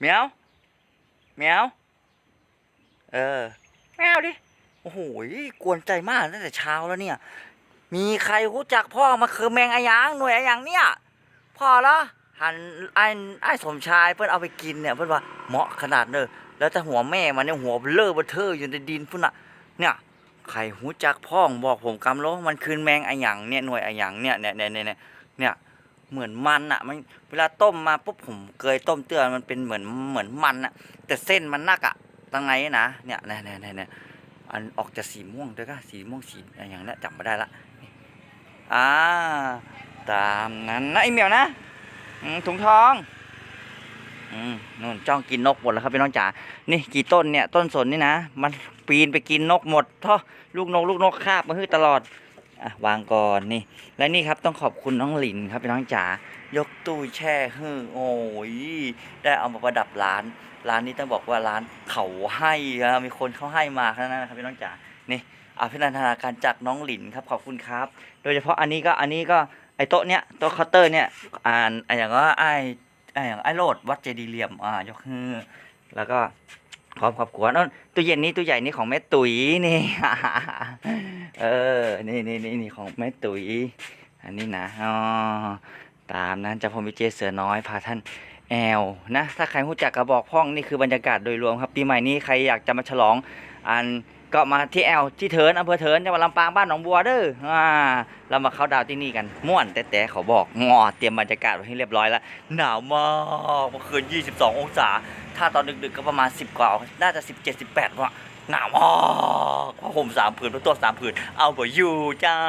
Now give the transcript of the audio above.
เหมียวเหมียวเออแมวดิโอ้โหกวนใจมากตั้งแต่เช้าแล้วเนี่ย มีใครรู้จักพ่อมาคือแมงอะหยางหน่วยอะหยางเนี่ยพ่อละหันไอ้ไอ้สมชายเพื่อนเอาไปกินเนี่ยเพื่อนว่าเหมาะขนาดเนอะแล้วแต่หัวแม่มันเนี่ยหัวเบลอเบอเทอร์อยู่ในดินพุ่นอะเนี่ยใครรู้จักพ่องบอกผมกำโลมันคือแมงอะหยางเนี่ยหน่วยอะหยางเนี่ยเนี่ยเนี่ยเนี่ยเนี่ย เหมือนมันอะมันเวลาต้มมาปุ๊บผมเคยต้มเตือนมันเป็นเหมือนเหมือนมันอะแต่เส้นมันนักอะตั้งไงนะเนี่ยเนี่ยเนี่ยเนี่ยเนี่ยอันออกจะสีม่วงด้วยก็สีม่วงสีอย่างนี้จำไม่ได้ละอ่าตามนั้นนะไอเหมียวนะถุงทองอืมนู่นจ้องกินนกหมดแล้วครับพี่น้องจ๋านี่กี่ต้นเนี่ยต้นสนนี่นะ มันปีนไปกินนกหมดท่อลูกนกลูกนกคาบมาฮื้อตลอด อะวางก่อนนี่ และนี่ครับต้องขอบคุณน้องหลินครับพี่น้องจ๋ายกตู้แช่ฮื้อโอ้ยได้เอามาประดับร้าน ร้านนี้ต้องบอกว่าร้านเขาให้มีคนเขาให้มาแค่นั้นนะครับพี่น้องจ๋านี่อภินันทนาการจากน้องหลินครับขอบคุณครับ โดยเฉพาะอันนี้ก็อันนี้ก็ไอโต๊ะเนี้ยโต๊ะเคาน์เตอร์เนี่ยอ่านไออย่างว่าไอไออย่างไอโรดวัดเจดีเหลี่ยมอ่ายกฮือแล้วก็พร้อมขอบคุณนั่นตู้เย็นนี้ตู้ใหญ่นี่ของแม่ตุ๋ยนี่ เออ นี่นี่นี่นี่ของแม่ตุ๋ย อันนี้นะอ๋อตามนั้นจะพรมวิเจเสือน้อยพาท่านแอลนะถ้าใครรู้จักกระบอกพ่องนี่คือบรรยากาศโดยรวมครับปีใหม่นี้ใครอยากจะมาฉลองอัน ก็มาที่แอลที่เทินอำเภอเทินจังหวัดลำปางบ้านหนองบัวเด้ออ่าเรามาเข้าดาวที่นี่กันม่วนแต่แต่เขาบอกงอเตรียมบรรยากาศไว้ให้เรียบร้อยแล้วหนาวมากเมื่อคืน 22 องศา ถ้าตอนดึกๆก็ประมาณ 10 กว่า น่าจะ 17 18ว่ะหนาวมากผ้าห่มสามผืนผ้าตัวสามผืนเอาไปอยู่เจ้า